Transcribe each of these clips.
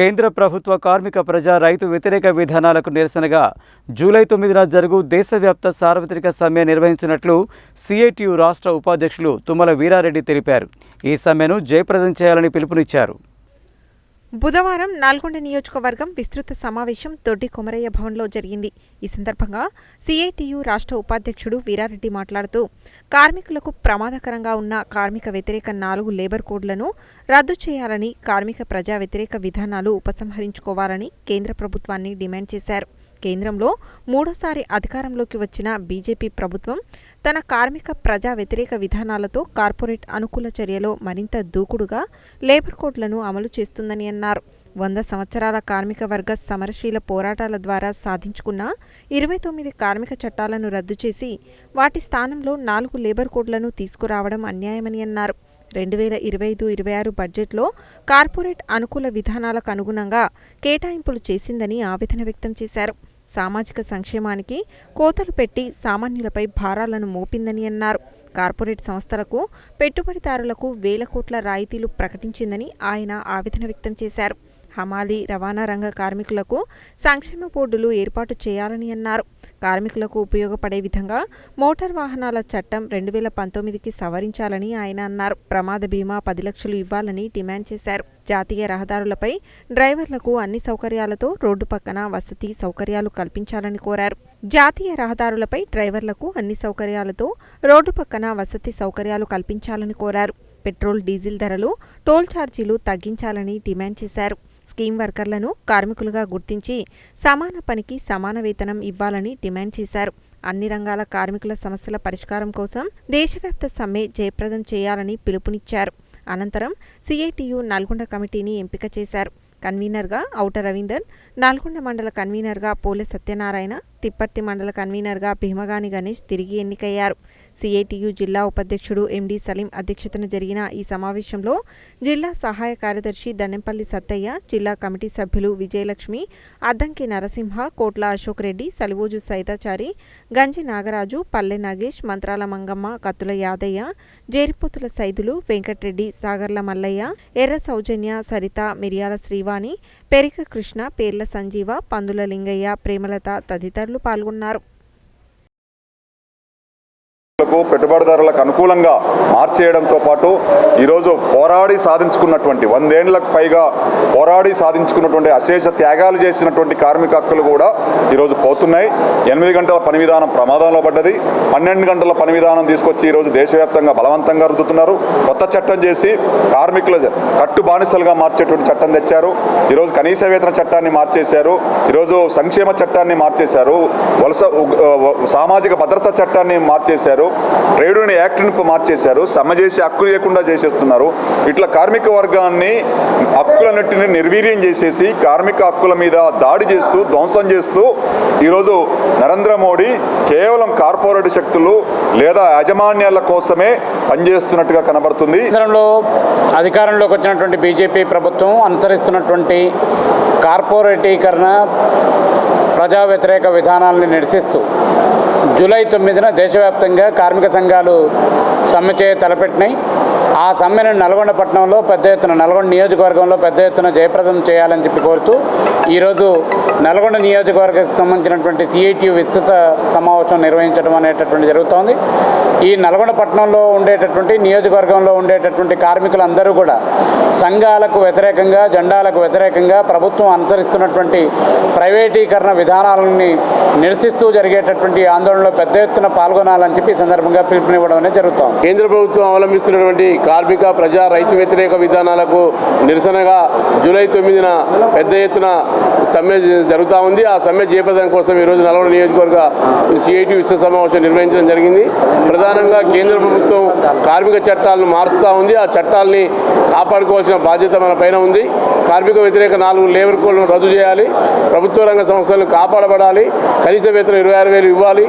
కేంద్ర ప్రభుత్వ కార్మిక ప్రజా రైతు వ్యతిరేక విధానాలకు నిరసనగా జూలై తొమ్మిదిన జరుగు దేశవ్యాప్త సార్వత్రిక సమ్మె నిర్వహించినట్లు సిఐటియు రాష్ట్ర ఉపాధ్యక్షులు తుమ్మల వీరారెడ్డి తెలిపారు. ఈ సమ్మెను జయప్రదం చేయాలని పిలుపునిచ్చారు. బుధవారం నాల్గొండ నియోజకవర్గం విస్తృత సమావేశం దొడ్డి కొమరయ్య భవన్లో జరిగింది. ఈ సందర్భంగా సిఐటియు రాష్ట్ర ఉపాధ్యక్షుడు వీరారెడ్డి మాట్లాడుతూ కార్మికులకు ప్రమాదకరంగా ఉన్న కార్మిక వ్యతిరేక నాలుగు లేబర్ కోడ్లను రద్దు చేయాలని కార్మిక ప్రజా వ్యతిరేక విధానాలు ఉపసంహరించుకోవాలని కేంద్ర ప్రభుత్వాన్ని డిమాండ్ చేశారు. కేంద్రంలో మూడోసారి అధికారంలోకి వచ్చిన బీజేపీ ప్రభుత్వం తన కార్మిక ప్రజా వ్యతిరేక విధానాలతో కార్పొరేట్ అనుకూల చర్యలో మరింత దూకుడుగా లేబర్ కోడ్లను అమలు చేస్తుందని అన్నారు. వంద సంవత్సరాల కార్మిక వర్గ సమరశీల పోరాటాల ద్వారా సాధించుకున్న ఇరవై తొమ్మిది కార్మిక చట్టాలను రద్దు చేసి వాటి స్థానంలో నాలుగు లేబర్ కోడ్లను తీసుకురావడం అన్యాయమని అన్నారు. రెండు వేల ఇరవై ఐదు ఇరవై ఆరు బడ్జెట్లో కార్పొరేట్ అనుకూల విధానాలకు అనుగుణంగా కేటాయింపులు చేసిందని ఆవేదన వ్యక్తం చేశారు. సామాజిక సంక్షేమానికి కోతలు పెట్టి సామాన్యులపై భారాలను మోపిందని అన్నారు. కార్పొరేట్ సంస్థలకు పెట్టుబడిదారులకు వేల కోట్ల రాయితీలు ప్రకటించిందని ఆయన ఆవేదన వ్యక్తం చేశారు. హమాలీ రవాణా రంగ కార్మికులకు సంక్షేమ బోర్డులు ఏర్పాటు చేయాలని అన్నారు. కార్మికులకు ఉపయోగపడే విధంగా మోటార్ వాహనాల చట్టం రెండు వేల పంతొమ్మిదికి సవరించాలని ఆయన అన్నారు. ప్రమాద బీమా పది లక్షలు ఇవ్వాలని డిమాండ్ చేశారు. జాతీయ రహదారులపై డ్రైవర్లకు అన్ని సౌకర్యాలతో రోడ్డు పక్కన వసతి సౌకర్యాలు కల్పించాలని కోరారు. జాతీయ రహదారులపై డ్రైవర్లకు అన్ని సౌకర్యాలతో రోడ్డు పక్కన వసతి సౌకర్యాలు కల్పించాలని కోరారు. పెట్రోల్ డీజిల్ ధరలు టోల్ ఛార్జీలు తగ్గించాలని డిమాండ్ చేశారు. స్కీమ్ వర్కర్లను కార్మికులుగా గుర్తించి సమాన పనికి సమాన వేతనం ఇవ్వాలని డిమాండ్ చేశారు. అన్ని రంగాల కార్మికుల సమస్యల పరిష్కారం కోసం దేశవ్యాప్త సమ్మె జయప్రదం చేయాలని పిలుపునిచ్చారు. అనంతరం సిఐటియు నల్గొండ కమిటీని ఎంపిక చేశారు. కన్వీనర్గా ఔట రవీందర్ నల్గొండ మండల కన్వీనర్గా పోలె సత్యనారాయణ తిప్పర్తి మండల కన్వీనర్గా భీమగాని గణేష్ తిరిగి ఎన్నికయ్యారు. సిఐటియు జిల్లా ఉపాధ్యక్షుడు ఎండి సలీం అధ్యక్షతన జరిగిన ఈ సమావేశంలో జిల్లా సహాయ కార్యదర్శి దండెంపల్లి సత్తయ్య జిల్లా కమిటీ సభ్యులు విజయలక్ష్మి అద్దంకి నరసింహ కోట్ల అశోక్ రెడ్డి సలివోజు సైతాచారి గంజి నాగరాజు పల్లె నాగేష్ మంత్రాల మంగమ్మ కత్తుల యాదయ్య జేరిపోతుల సైదులు వెంకట్రెడ్డి సాగర్ల మల్లయ్య ఎర్ర సౌజన్య సరిత మిరియాల శ్రీవాణి పెరిక కృష్ణ పేర్ల సంజీవ పందుల లింగయ్య ప్రేమలత తదితరులు పాల్గొన్నారు. పెట్టుబడిదారులకు అనుకూలంగా మార్చేయడంతో పాటు ఈరోజు పోరాడి సాధించుకున్నటువంటి వందేళ్ళకు పైగా పోరాడి సాధించుకున్నటువంటి అశేష త్యాగాలు చేసినటువంటి కార్మిక హక్కులు కూడా ఈరోజు పోతున్నాయి. ఎనిమిది గంటల పని విధానం ప్రమాదంలో పడ్డది. పన్నెండు గంటల పని విధానం తీసుకొచ్చి ఈరోజు దేశవ్యాప్తంగా బలవంతంగా రుద్దుతున్నారు. కొత్త చట్టం చేసి కార్మికుల కట్టు బానిసలుగా మార్చేటువంటి చట్టం తెచ్చారు. ఈరోజు కనీస వేతన చట్టాన్ని మార్చేశారు. ఈరోజు సంక్షేమ చట్టాన్ని మార్చేశారు. వలస సామాజిక భద్రతా చట్టాన్ని మార్చేశారు. ట్రేడ్ యాక్ట్ని మార్చేశారు. సమ్మె చేసి హక్కు లేకుండా చేసేస్తున్నారు. ఇట్లా కార్మిక వర్గాన్ని హక్కులన్నింటినీ నిర్వీర్యం చేసేసి కార్మిక హక్కుల మీద దాడి చేస్తూ ధ్వంసం చేస్తూ ఈరోజు నరేంద్ర మోడీ కేవలం కార్పొరేట్ శక్తులు లేదా యాజమాన్యాల కోసమే పనిచేస్తున్నట్టుగా కనబడుతుంది. కేంద్రంలో అధికారంలోకి వచ్చినటువంటి బీజేపీ ప్రభుత్వం అనుసరిస్తున్నటువంటి కార్పొరేటీకరణ ప్రజా వ్యతిరేక విధానాలను నిరసిస్తూ జూలై తొమ్మిదిన దేశవ్యాప్తంగా కార్మిక సంఘాలు సమ్మె చేయ తలపెట్టినాయి. ఆ సమ్మెను నల్గొండ పట్టణంలో పెద్ద ఎత్తున నల్గొండ నియోజకవర్గంలో పెద్ద ఎత్తున జయప్రదం చేయాలని చెప్పి కోరుతూ ఈరోజు నల్గొండ నియోజకవర్గానికి సంబంధించినటువంటి సిఐటియు విస్తృత సమావేశం నిర్వహించడం అనేటటువంటి జరుగుతోంది. ఈ నల్గొండ పట్టణంలో ఉండేటటువంటి నియోజకవర్గంలో ఉండేటటువంటి కార్మికులందరూ కూడా సంఘాలకు వ్యతిరేకంగా జెండాలకు వ్యతిరేకంగా ప్రభుత్వం అనుసరిస్తున్నటువంటి ప్రైవేటీకరణ విధానాలని నిరసిస్తూ జరిగేటటువంటి ఆందోళనలో పెద్ద ఎత్తున పాల్గొనాలని చెప్పి ఈ సందర్భంగా పిలుపునివ్వడం అనేది జరుగుతోంది. కేంద్ర ప్రభుత్వం అవలంబిస్తున్నటువంటి కార్మిక ప్రజా రైతు వ్యతిరేక విధానాలకు నిరసనగా జూలై తొమ్మిదిన పెద్ద ఎత్తున సమ్మె జరుగుతూ ఉంది. ఆ సమ్మె చేపదం కోసం ఈరోజు నల్గొండ నియోజకవర్గ సిఐటి విశ్వ సమావేశం నిర్వహించడం జరిగింది. ప్రధానంగా కేంద్ర ప్రభుత్వం కార్మిక చట్టాలను మారుస్తూ ఉంది. ఆ చట్టాలని కాపాడుకోవాల్సిన బాధ్యత మన పైన ఉంది. కార్మిక వ్యతిరేక నాలుగు లేబర్ కోడ్లను రద్దు చేయాలి. ప్రభుత్వ రంగ సంస్థలను కాపాడబడాలి. కనీస వేతనం ఇరవై ఆరు వేలు ఇవ్వాలి.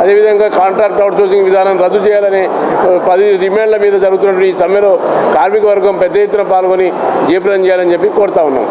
అదేవిధంగా కాంట్రాక్ట్ అవుట్సోర్సింగ్ విధానం రద్దు చేయాలని పది డిమాండ్ల మీద జరుగుతున్నటువంటి ఈ సమ్మెలో కార్మిక వర్గం పెద్ద ఎత్తున పాల్గొని జయప్రదం చేయాలని చెప్పి కోరుతా ఉన్నాం.